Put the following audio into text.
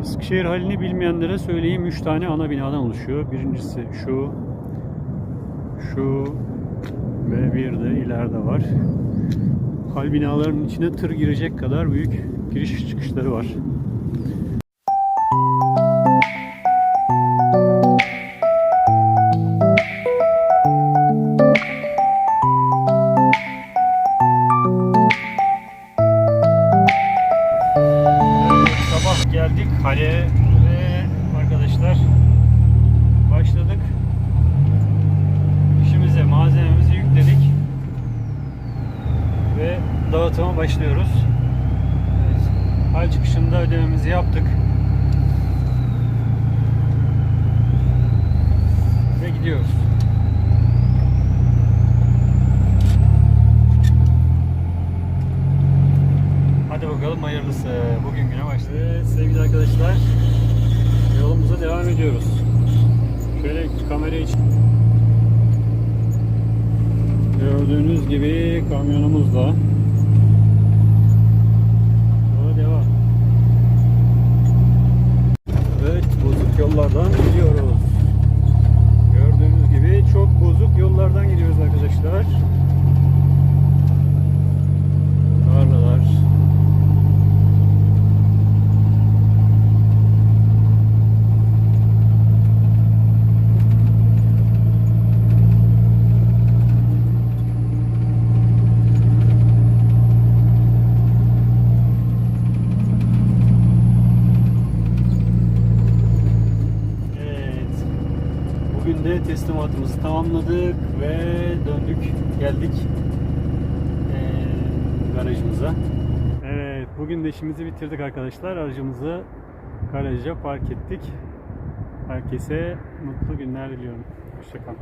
Eskişehir halini bilmeyenlere söyleyeyim 3 tane ana binadan oluşuyor. Birincisi şu, şu ve bir de ileride var. Hal binalarının içine tır girecek kadar büyük giriş çıkışları var. Ve dağıtıma başlıyoruz. Evet, hal çıkışında ödememizi yaptık. Ve gidiyoruz. Hadi bakalım hayırlısı. Bugün güne başladı. Sevgili arkadaşlar yolumuza devam ediyoruz. Şöyle kamerayı için gördüğünüz gibi kamyonumuzla yola devam. Evet bozuk yollardan gidiyoruz. Gördüğünüz gibi çok bozuk yollardan gidiyoruz arkadaşlar. Tarlalar. Evet. Bugün de teslimatımızı tamamladık ve döndük, geldik eee, garajımıza. Evet, bugün de işimizi bitirdik arkadaşlar. Aracımızı garaja park ettik. Herkese mutlu günler diliyorum. Hoşçakalın.